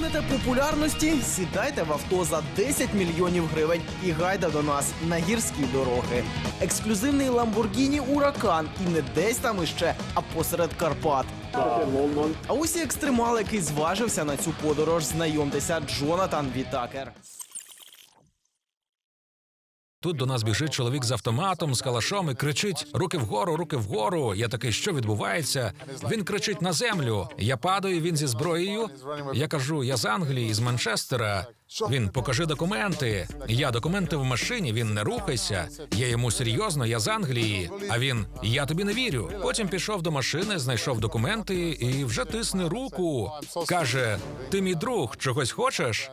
Прагнете популярності? Сідайте в авто за 10 мільйонів гривень і гайда до нас на гірські дороги. Ексклюзивний Ламборгіні Уракан і не десь там іще, а посеред Карпат. А ось і екстремал, який зважився на цю подорож. Знайомтеся, Джонатан Вітакер. Тут до нас біжить чоловік з автоматом, з калашом і кричить: руки вгору, руки вгору. Я такий, що відбувається? Він кричить на землю. Я падаю, він зі зброєю. Я кажу, я з Англії, з Манчестера. Він покажи документи. Я документи в машині. Він не рухайся. Я йому серйозно, я з Англії. А він я тобі не вірю. Потім пішов до машини, знайшов документи і вже тисне руку. каже: Ти мій друг, чогось хочеш?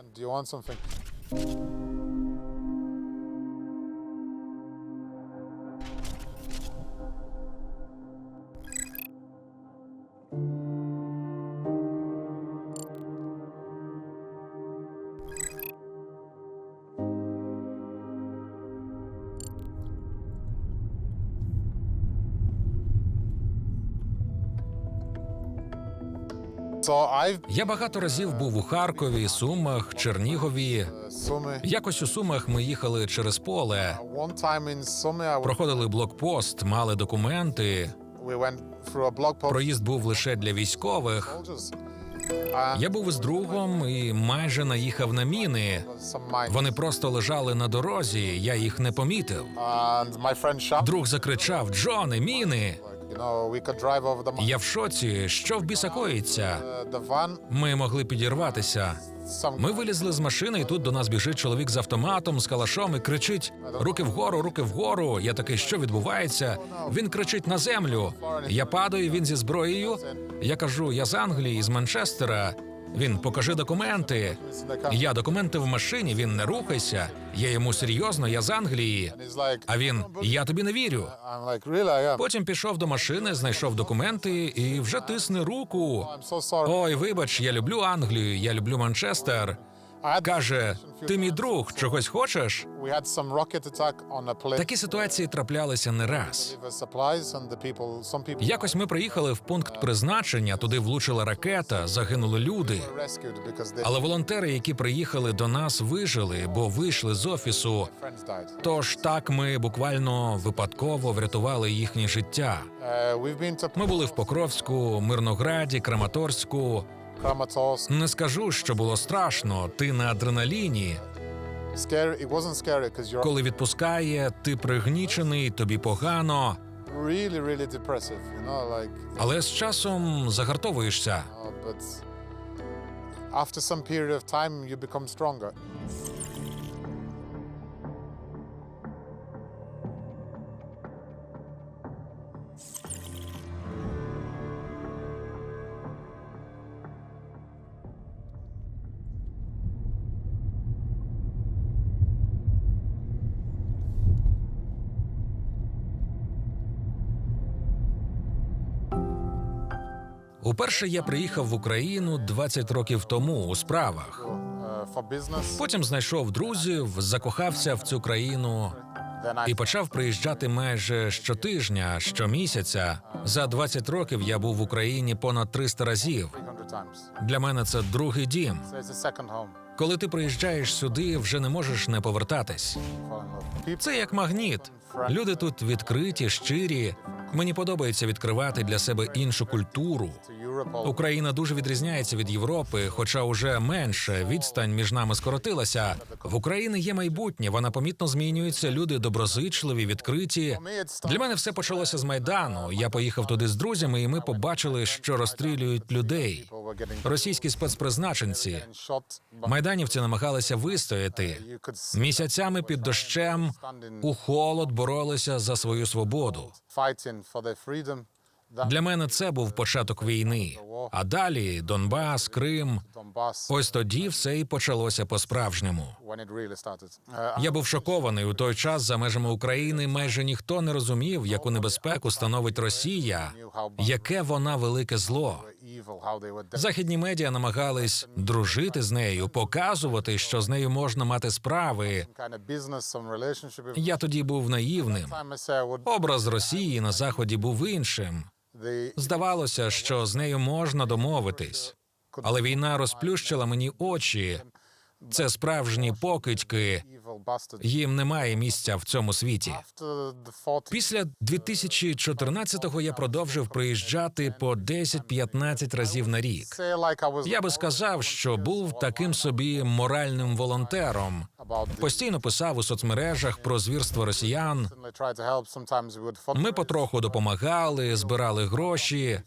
Я багато разів був у Харкові, Сумах, Чернігові. Sumy. Якось у Сумах ми їхали через поле, I, проходили блокпост, мали документи. Проїзд був лише для військових. Я був із другом і майже наїхав на міни. Вони просто лежали на дорозі. Я їх не помітив. Друг закричав: Джоне, міни! Я в шоці. Що в біса коїться? Uh. Ми могли підірватися. Ми вилізли з машини, і тут до нас біжить чоловік з автоматом, з калашом і кричить: руки вгору, руки вгору. Я такий, що відбувається? Він кричить на землю. Я падаю, він зі зброєю. Я кажу, я з Англії, з Манчестера. Він покажи документи. Я документи в машині, він не рухайся. Я йому серйозно, я з Англії. А він я тобі не вірю. Потім пішов до машини, знайшов документи і вже тисне руку. I'm. Ой, вибач, я люблю Англію, я люблю Манчестер. Каже, ти мій друг, чогось хочеш? Такі ситуації траплялися не раз. Якось ми приїхали в пункт призначення, туди влучила ракета, загинули люди. Але волонтери, які приїхали до нас, вижили, бо вийшли з офісу. Тож так ми буквально випадково врятували їхнє життя. Uh, Ми були в Покровську, Мирнограді, Краматорську. Не скажу, що було страшно. Ти на адреналіні. Коли відпускає, ти пригнічений, тобі погано. Але з часом загартовуєшся. Uh, after some period of time, you become stronger. Уперше я приїхав в Україну 20 років тому у справах. Потім знайшов друзів, закохався в цю країну і почав приїжджати майже щотижня, щомісяця. За 20 років я був в Україні понад 300 разів. 300. Для мене це другий дім. Коли ти приїжджаєш сюди, вже не можеш не повертатись. Це як магніт. Люди тут відкриті, щирі. Мені подобається відкривати для себе іншу культуру. Україна дуже відрізняється від Європи, хоча уже менше відстань між нами скоротилася. В Україні є майбутнє, вона помітно змінюється. Люди доброзичливі, відкриті. Для мене все почалося з майдану. Я поїхав туди з друзями, і ми побачили, що розстрілюють людей. Російські спецпризначенці. Майданівці намагалися вистояти. Місяцями під дощем у холод боролися за свою свободу. Для мене це був початок війни. А далі Донбас, Крим. Ось тоді все і почалося по-справжньому. Uh, Я був шокований у той час за межами України. Майже ніхто не розумів, яку небезпеку становить Росія, яке вона велике зло. Західні медіа намагались дружити з нею, показувати, що з нею можна мати справи. Я тоді був наївним. Образ Росії на заході був іншим. Здавалося, що з нею можна домовитись. Але війна розплющила мені очі. Це справжні покидьки. Їм немає місця в цьому світі. After the 40 Після 2014-го я продовжив приїжджати по 10-15 разів на рік. Я би сказав, що був таким собі моральним волонтером. Постійно писав у соцмережах про звірство росіян. Ми потроху допомагали, збирали гроші.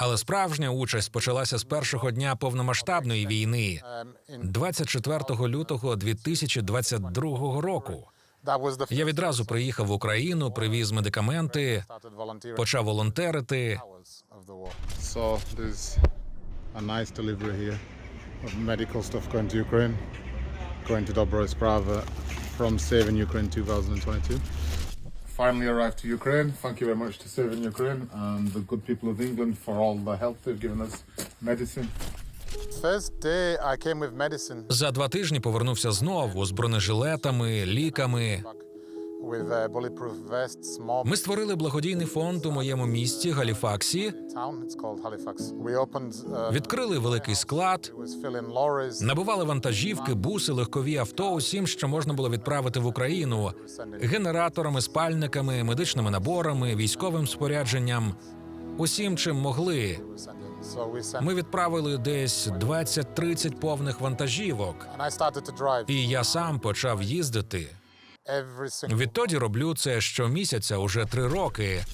Але справжня участь почалася з першого дня повномасштабної війни, Um, in 24 лютого 2022 року. that was the Я відразу приїхав в Україну, привіз медикаменти, почав волонтерити. So nice going to Ukraine, going to Dobro Sprava from Saving Ukraine 2022. Finally arrived to Ukraine. Thank you very much to Saving Ukraine and the good people of England for all the help they've given us. Medicine. За два тижні повернувся знову з бронежилетами, ліками. Ми створили благодійний фонд у моєму місті Галіфаксі. Uh, відкрили великий склад, набивали вантажівки, буси, легкові авто, усім, що можна було відправити в Україну, генераторами, спальниками, медичними наборами, військовим спорядженням, усім, чим могли. Ми відправили десь 20-30 повних вантажівок, і я сам почав їздити. Відтоді роблю це щомісяця уже три роки.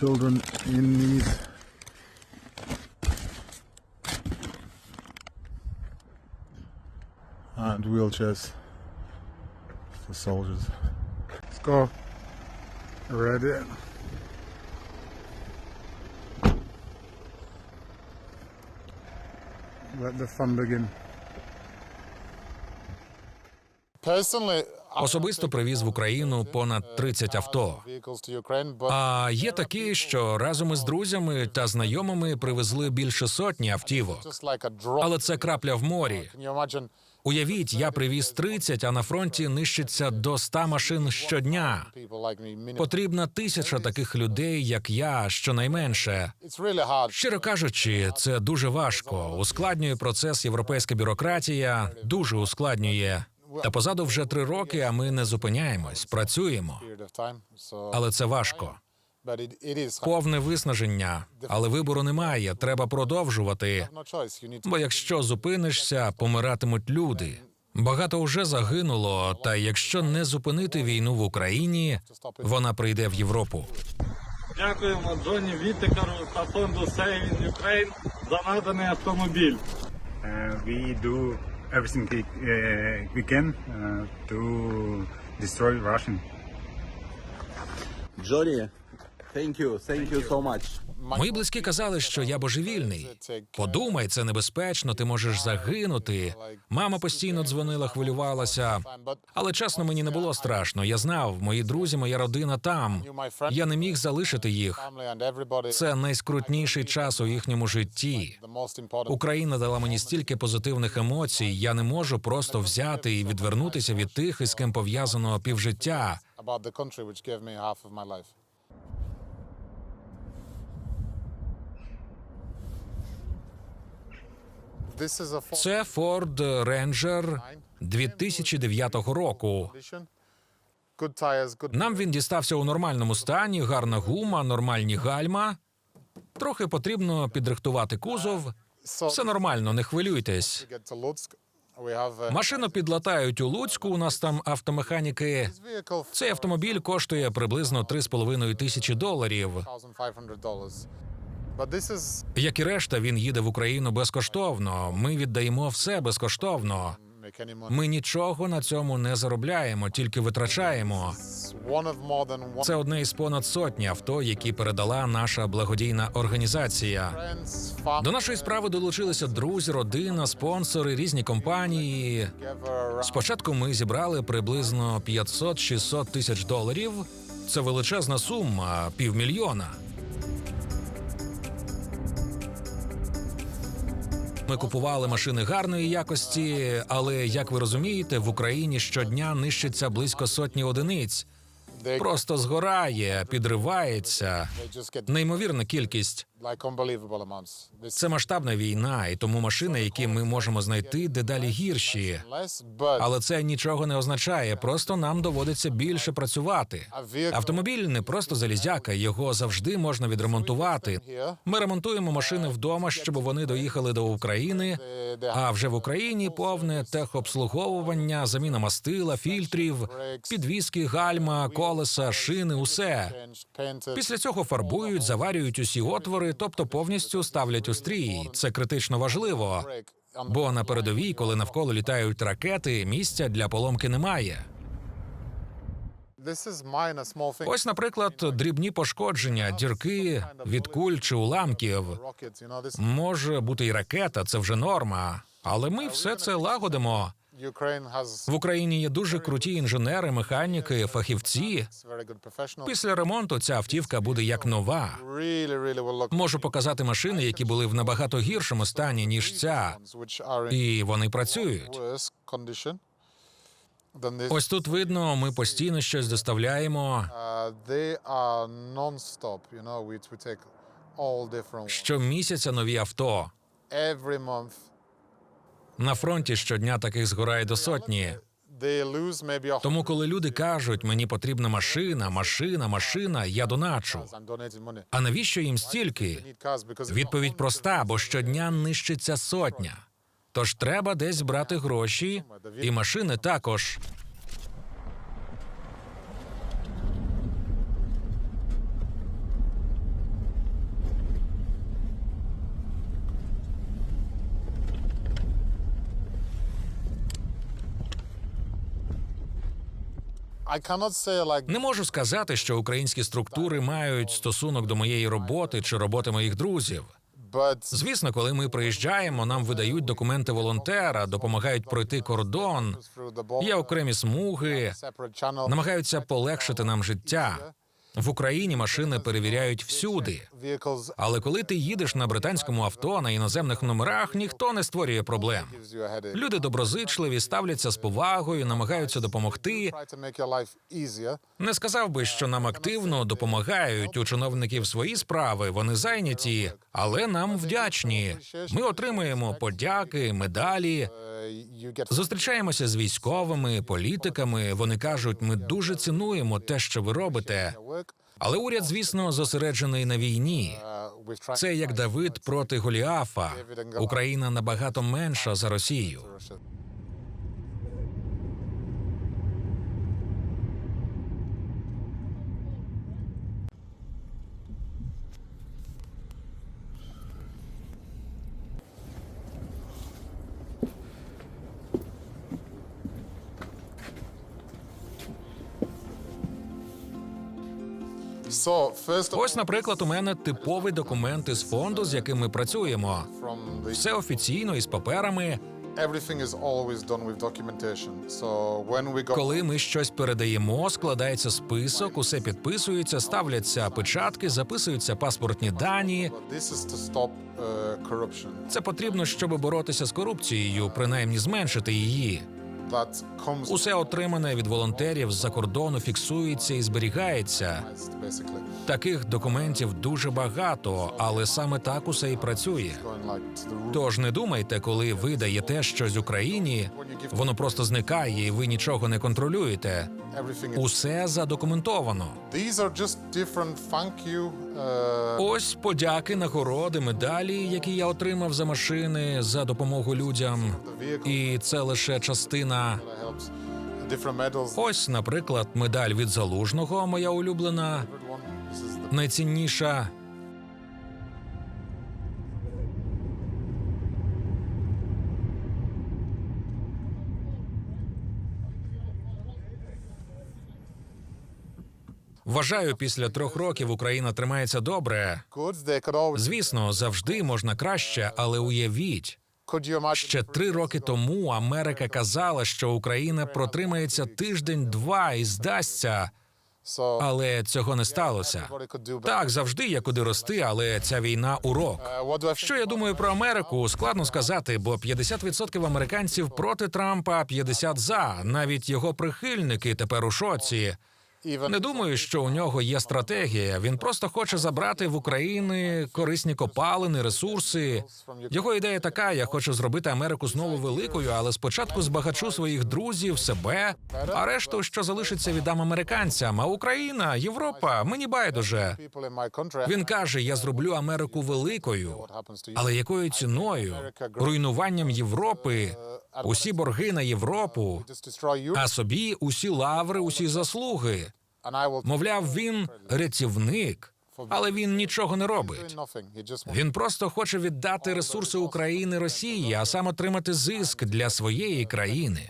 Children in need. And wheelchairs for soldiers. Let's go. Ready. Let the fun begin. Personally, Особисто привіз в Україну понад 30 авто. А є такі, що разом із друзями та знайомими привезли більше сотні автівок. Але це крапля в морі. Уявіть, я привіз 30, а на фронті нищиться до 100 машин щодня. Потрібна тисяча таких людей, як я, щонайменше. Щиро кажучи, це дуже важко. Ускладнює процес європейська бюрократія, дуже ускладнює. Та позаду вже три роки, а ми не зупиняємось, працюємо. Але це важко. Повне виснаження, але вибору немає. Треба продовжувати. Бо якщо зупинишся, помиратимуть люди. Багато вже загинуло. Та якщо не зупинити війну в Україні, вона прийде в Європу. Дякуємо Джоні Вітекару та фонду Ukraine за наданий автомобіль. Uh, we do everything we, uh, we can uh, to destroy Russian. Johnny, thank you, thank you so much. Мої близькі казали, що я божевільний. Подумай, це небезпечно, ти можеш загинути. Мама постійно дзвонила, хвилювалася. Але чесно, мені не було страшно. Я знав, мої друзі, моя родина там. Я не міг залишити їх. Це найскрутніший час у їхньому житті. Україна дала мені стільки позитивних емоцій. Я не можу просто взяти і відвернутися від тих, із ким пов'язано півжиття. Це Ford Ranger 2009 року. Нам він дістався у нормальному стані, гарна гума, нормальні гальма. Трохи потрібно підрихтувати кузов. Все нормально, не хвилюйтесь. Машину підлатають у Луцьку. У нас там автомеханіки. Цей автомобіль коштує приблизно 3,5 тисячі доларів. $1,500. But this is Як і решта, він їде в Україну безкоштовно. Ми віддаємо все безкоштовно. Ми нічого на цьому не заробляємо, тільки витрачаємо. Це одне із понад сотні авто, які передала наша благодійна організація. До нашої справи долучилися друзі, родина, спонсори, різні компанії. Спочатку ми зібрали приблизно 500-600 тисяч доларів. Це величезна сума, півмільйона. Ми купували машини гарної якості, але як ви розумієте, в Україні щодня нищиться близько сотні одиниць. Просто згорає, підривається. Неймовірна кількість. Це масштабна війна, і тому машини, які ми можемо знайти, дедалі гірші. Але це нічого не означає. Просто нам доводиться більше працювати. Автомобіль не просто залізяка, його завжди можна відремонтувати. Ми ремонтуємо машини вдома, щоб вони доїхали до України. А вже в Україні повне техобслуговування, заміна мастила, фільтрів, підвіски, гальма, колеса, шини, усе. Після цього фарбують, заварюють усі отвори, тобто повністю ставлять у стрій. Це критично важливо. Бо на передовій, коли навколо літають ракети, місця для поломки немає. Ось, наприклад, дрібні пошкодження, дірки від куль чи уламків. Може бути і ракета, це вже норма. Але ми все це лагодимо. В Україні є дуже круті інженери, механіки, фахівці. Після ремонту ця автівка буде як нова. Можу показати машини, які були в набагато гіршому стані ніж ця, і вони працюють. Ось тут видно, ми постійно щось доставляємо. Uh. Щомісяця нові авто. На фронті щодня таких згорає до сотні. Тому, коли люди кажуть, мені потрібна машина, машина, машина, я доначу. А навіщо їм стільки? Відповідь проста, бо щодня нищиться сотня. Тож треба десь брати гроші, і машини також. Не можу сказати, що українські структури мають стосунок до моєї роботи чи роботи моїх друзів. Звісно, коли ми приїжджаємо, нам видають документи волонтера, допомагають пройти кордон. Є окремі смуги, намагаються полегшити нам життя. В Україні машини перевіряють всюди. Але коли ти їдеш на британському авто на іноземних номерах, ніхто не створює проблем. Люди доброзичливі, ставляться з повагою, намагаються допомогти. Не сказав би, що нам активно допомагають у чиновників свої справи. Вони зайняті, але нам вдячні. Ми отримуємо подяки, медалі. Зустрічаємося з військовими, політиками. Вони кажуть, ми дуже цінуємо те, що ви робите. Але уряд, звісно, зосереджений на війні. Це як Давид проти Голіафа. Україна набагато менша за Росію. Ось, наприклад, у мене типовий документ із фонду, з яким ми працюємо. Все офіційно із паперами. Коли ми щось передаємо, складається список, усе підписується, ставляться печатки, записуються паспортні дані. corruption Це потрібно, щоб боротися з корупцією, принаймні зменшити її. Усе отримане від волонтерів з-за кордону фіксується і зберігається. Таких документів дуже багато, але саме так усе і працює. Тож не думайте, коли ви даєте щось Україні, воно просто зникає, і ви нічого не контролюєте. Усе задокументовано. Uh, Ось подяки, нагороди, медалі, які я отримав за машини за допомогу людям. І це лише частина. Ось, наприклад, медаль від залужного, моя улюблена, найцінніша. Вважаю, після трьох років Україна тримається добре. Звісно, завжди можна краще, але уявіть, ще три роки тому Америка казала, що Україна протримається тиждень-два і здасться, але цього не сталося. Так, завжди є куди рости, але ця війна урок. Що я думаю про Америку? Складно сказати, бо 50% американців проти Трампа, 50% за. Навіть його прихильники тепер у шоці. Не думаю, що у нього є стратегія. Він просто хоче забрати в України корисні копалини, ресурси. Його ідея така: я хочу зробити Америку знову великою, але спочатку збагачу своїх друзів, себе, а решту, що залишиться, віддам американцям. А Україна, Європа, мені байдуже. Він каже: я зроблю Америку великою. Але якою ціною? Руйнуванням Європи, усі борги на Європу, а собі усі лаври, усі заслуги. Мовляв, він рятівник, але він нічого не робить. Він просто хоче віддати ресурси України Росії, а сам отримати зиск для своєї країни.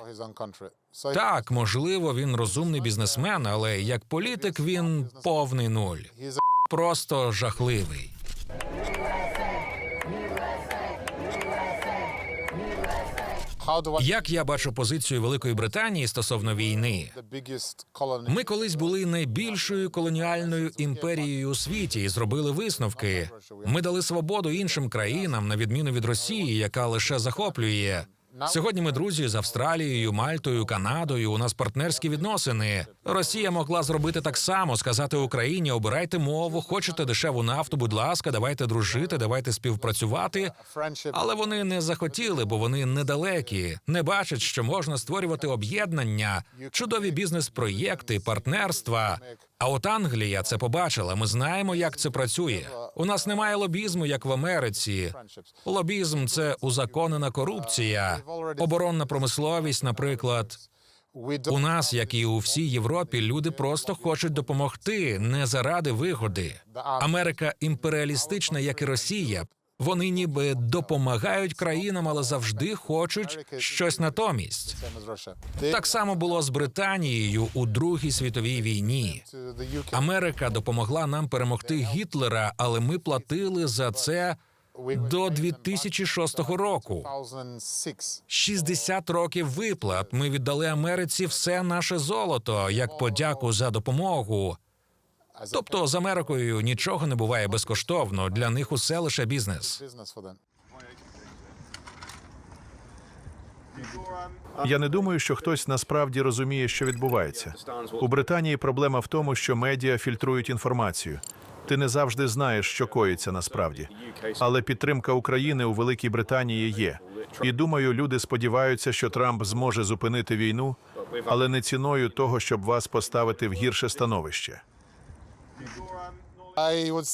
Так, можливо, він розумний бізнесмен, але як політик він повний нуль. Просто жахливий. Як я бачу позицію Великої Британії стосовно війни? Ми колись були найбільшою колоніальною імперією у світі і зробили висновки. Ми дали свободу іншим країнам, на відміну від Росії, яка лише захоплює. Сьогодні ми друзі з Австралією, Мальтою, Канадою. У нас партнерські відносини. Росія могла зробити так само, сказати Україні: обирайте мову, хочете дешеву нафту, будь ласка, давайте дружити, давайте співпрацювати. Але вони не захотіли, бо вони недалекі, не бачать, що можна створювати об'єднання, чудові бізнес-проєкти, партнерства. А от Англія це побачила. Ми знаємо, як це працює. У нас немає лобізму, як в Америці. Лобізм це узаконена корупція, оборонна промисловість, наприклад. У нас, як і у всій Європі, люди просто хочуть допомогти не заради вигоди. Америка імперіалістична, як і Росія. Вони ніби допомагають країнам, але завжди хочуть щось натомість. Так само було з Британією у Другій світовій війні. Америка допомогла нам перемогти Гітлера, але ми платили за це до 2006 року. 2006. 60 років виплат. Ми віддали Америці все наше золото як подяку за допомогу. Тобто з Америкою нічого не буває безкоштовно. Для них усе лише бізнес. Я не думаю, що хтось насправді розуміє, що відбувається. У Британії проблема в тому, що медіа фільтрують інформацію. Ти не завжди знаєш, що коїться насправді. Але підтримка України у Великій Британії є. І думаю, люди сподіваються, що Трамп зможе зупинити війну, але не ціною того, щоб вас поставити в гірше становище.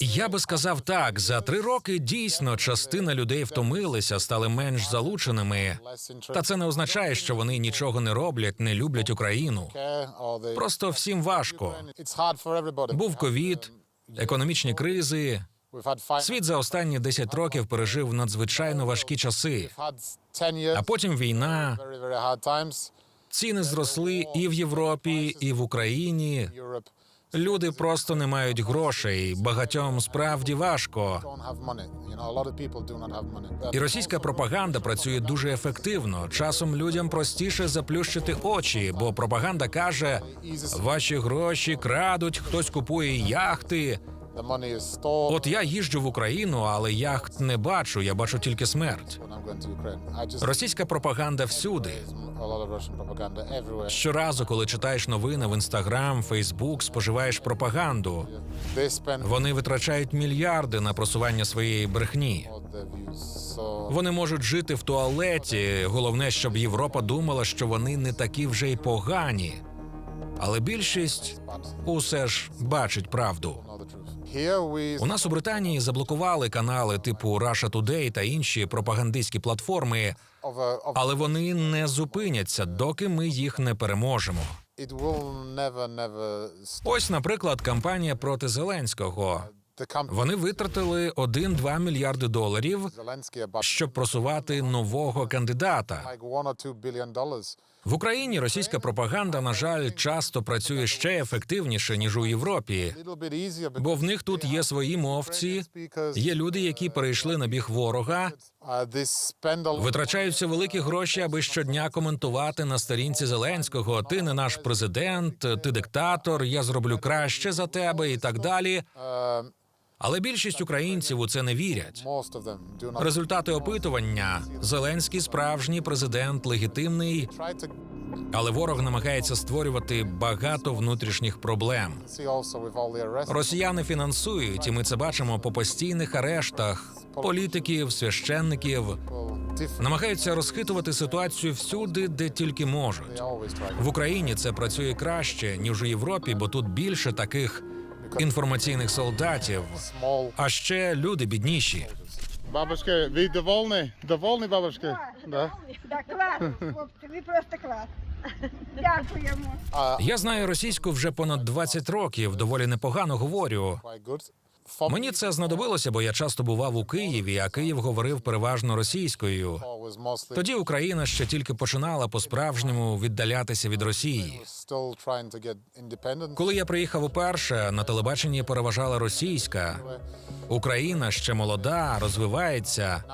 Я би сказав так: за три роки дійсно частина людей втомилися, стали менш залученими. Та це не означає, що вони нічого не роблять, не люблять Україну. Просто всім важко. Був ковід, економічні кризи. Світ за останні 10 років пережив надзвичайно важкі часи. had 10 years А потім війна, ціни зросли і в Європі, і в Україні. Люди просто не мають грошей. Багатьом справді важко. І російська пропаганда працює дуже ефективно. Часом людям простіше заплющити очі, бо пропаганда каже: ваші гроші крадуть, хтось купує яхти. От я їжджу в Україну, але яхт не бачу. Я бачу тільки смерть. Російська пропаганда всюди. Щоразу, коли читаєш новини в інстаграм, Фейсбук, споживаєш пропаганду. Вони витрачають мільярди на просування своєї брехні. Вони можуть жити в туалеті. Головне, щоб Європа думала, що вони не такі вже й погані. Але більшість усе ж бачить правду. У нас у Британії заблокували канали типу Russia Today та інші пропагандистські платформи, але вони не зупиняться, доки ми їх не переможемо. Ось, наприклад, кампанія проти Зеленського. Camp Вони витратили 1-2 мільярди доларів, щоб просувати нового кандидата. В Україні російська пропаганда, на жаль, часто працює ще ефективніше ніж у Європі, бо в них тут є свої мовці, є люди, які перейшли на біг ворога, витрачаються великі гроші, аби щодня коментувати на сторінці Зеленського: ти не наш президент, ти диктатор, я зроблю краще за тебе і так далі. Але більшість українців у це не вірять. Результати опитування: Зеленський справжній президент, легітимний. Але ворог намагається створювати багато внутрішніх проблем. Росіяни фінансують, і ми це бачимо по постійних арештах політиків, священників. Намагаються розхитувати ситуацію всюди, де тільки можуть. В Україні це працює краще ніж у Європі, бо тут більше таких інформаційних солдатів. А ще люди бідніші. Бабушка, ви довольні? Довольні, бабушка? Да. да. клас, хлопці, ви просто клас. Дякуємо. Я знаю російську вже понад 20 років. Доволі непогано говорю. Мені це знадобилося, бо я часто бував у Києві, а Київ говорив переважно російською. Тоді Україна ще тільки починала по-справжньому віддалятися від Росії. Коли я приїхав уперше, на телебаченні переважала російська. Україна ще молода, розвивається.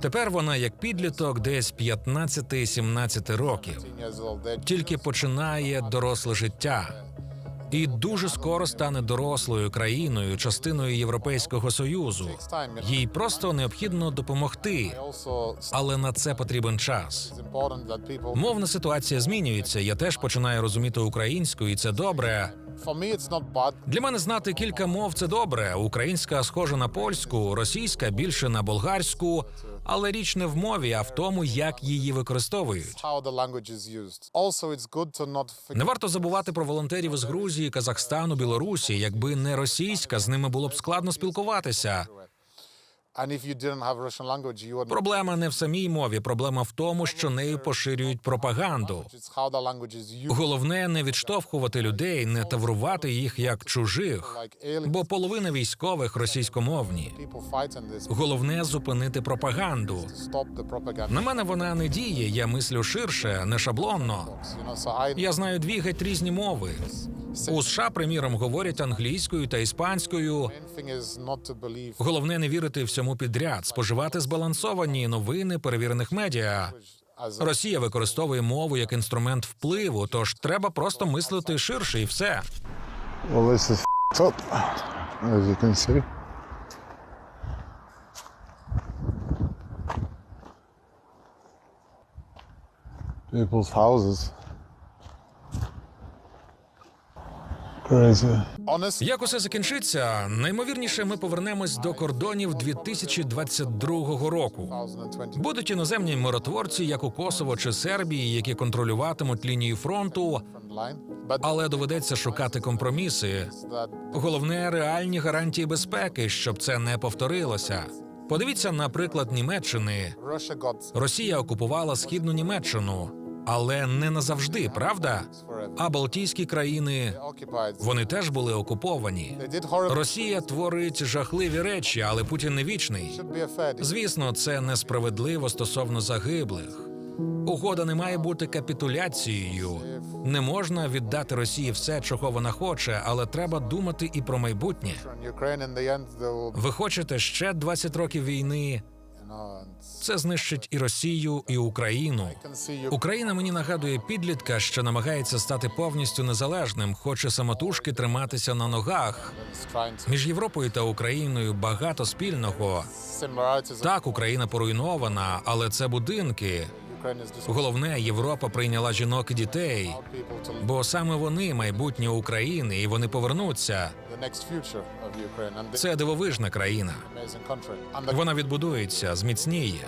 Тепер вона як підліток, десь 15-17 років. 10 years Тільки починає доросле життя. І дуже скоро стане дорослою країною, частиною Європейського союзу. Їй просто необхідно допомогти, але на це потрібен час. Мовна ситуація змінюється. Я теж починаю розуміти українську, і це добре. Для мене знати кілька мов це добре. Українська схожа на польську, російська більше на болгарську. Але річ не в мові, а в тому, як її використовують. Не варто забувати про волонтерів з Грузії, Казахстану, Білорусі. Якби не російська, з ними було б складно спілкуватися. Проблема не в самій мові, проблема в тому, що нею поширюють пропаганду. Головне не відштовхувати людей, не таврувати їх як чужих, бо половина військових російськомовні. Головне зупинити пропаганду. На мене вона не діє. Я мислю ширше, не шаблонно. Я знаю дві геть різні мови. У США, приміром, говорять англійською та іспанською. Головне не вірити всьому підряд, споживати збалансовані новини перевірених медіа. Росія використовує мову як інструмент впливу, тож треба просто мислити ширше і все. See. People's houses. Як усе закінчиться, наймовірніше, ми повернемось до кордонів 2022 року. 2020. Будуть іноземні миротворці, як у Косово чи Сербії, які контролюватимуть лінію фронту, але доведеться шукати компроміси. Головне реальні гарантії безпеки, щоб це не повторилося. Подивіться на приклад Німеччини. Росія окупувала східну Німеччину, але не назавжди, правда? А Балтійські країни вони теж були окуповані. Росія творить жахливі речі, але Путін не вічний. Звісно, це несправедливо стосовно загиблих. Угода не має бути капітуляцією. Не можна віддати Росії все, чого вона хоче, але треба думати і про майбутнє. Ви хочете ще 20 років війни? Це знищить і Росію, і Україну. Україна мені нагадує підлітка, що намагається стати повністю незалежним, хоче самотужки триматися на ногах. Між Європою та Україною багато спільного. Так, Україна поруйнована, але це будинки. Головне, Європа прийняла жінок і дітей, бо саме вони майбутнє України, і вони повернуться. Це дивовижна країна. Вона відбудується, зміцніє.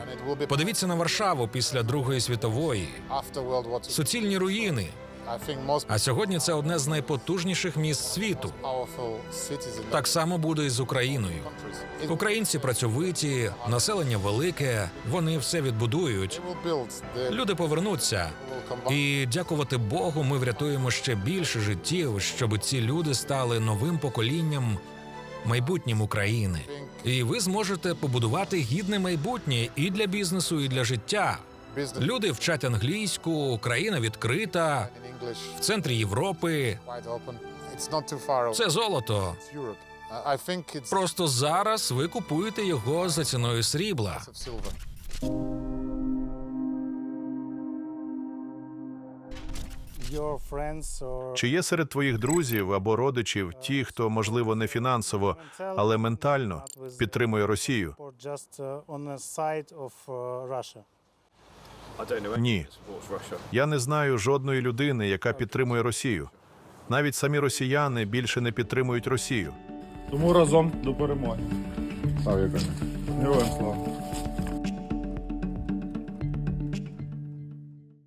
Подивіться на Варшаву після Другої світової. Суцільні руїни. А сьогодні це одне з найпотужніших міст світу. Так само буде і з Україною. Українці працьовиті, населення велике. Вони все відбудують. Люди повернуться. І дякувати Богу, ми врятуємо ще більше життів, щоб ці люди стали новим поколінням майбутнім України. І ви зможете побудувати гідне майбутнє і для бізнесу, і для життя. Люди вчать англійську, країна відкрита в центрі Європи. Це золото. Просто зараз ви купуєте його за ціною срібла. Чи є серед твоїх друзів або родичів ті, хто, можливо, не фінансово, але ментально підтримує Росію? uh, uh? Ні. Я не знаю жодної людини, яка підтримує Росію. Навіть самі росіяни більше не підтримують Росію. Тому разом до перемоги. Героям слава.